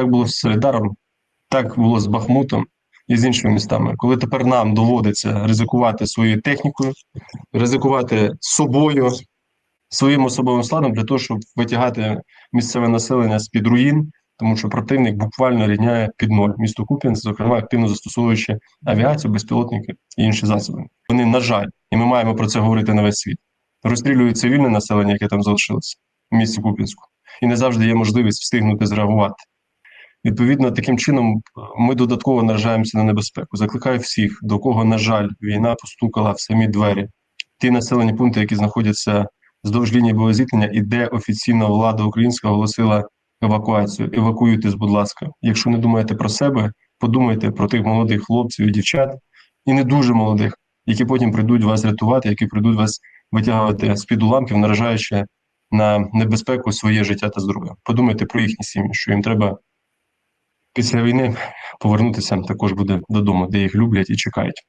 Так було з Солідаром, так було з Бахмутом і з іншими містами. Коли тепер нам доводиться ризикувати своєю технікою, ризикувати собою, своїм особовим складом для того, щоб витягати місцеве населення з під руїн, тому що противник буквально рівняє під ноль місто Куп'янськ, зокрема активно застосовуючи авіацію, безпілотники і інші засоби. Вони, на жаль, і ми маємо про це говорити на весь світ. Розстрілюють цивільне населення, яке там залишилося в місті Куп'янську, і не завжди є можливість встигнути зреагувати. Відповідно, таким чином ми додатково наражаємося на небезпеку. Закликаю всіх, до кого, на жаль, війна постукала в самі двері. Ті населені пункти, які знаходяться вздовж лінії боєзіткнення, і де офіційна влада українська оголосила евакуацію. Евакуюйтесь, будь ласка. Якщо не думаєте про себе, подумайте про тих молодих хлопців і дівчат, і не дуже молодих, які потім прийдуть вас рятувати, які прийдуть вас витягувати з під уламків, наражаючи на небезпеку своє життя та здоров'я. Подумайте про їхні сім'ї, що їм треба після війни повернутися також буде додому, де їх люблять і чекають.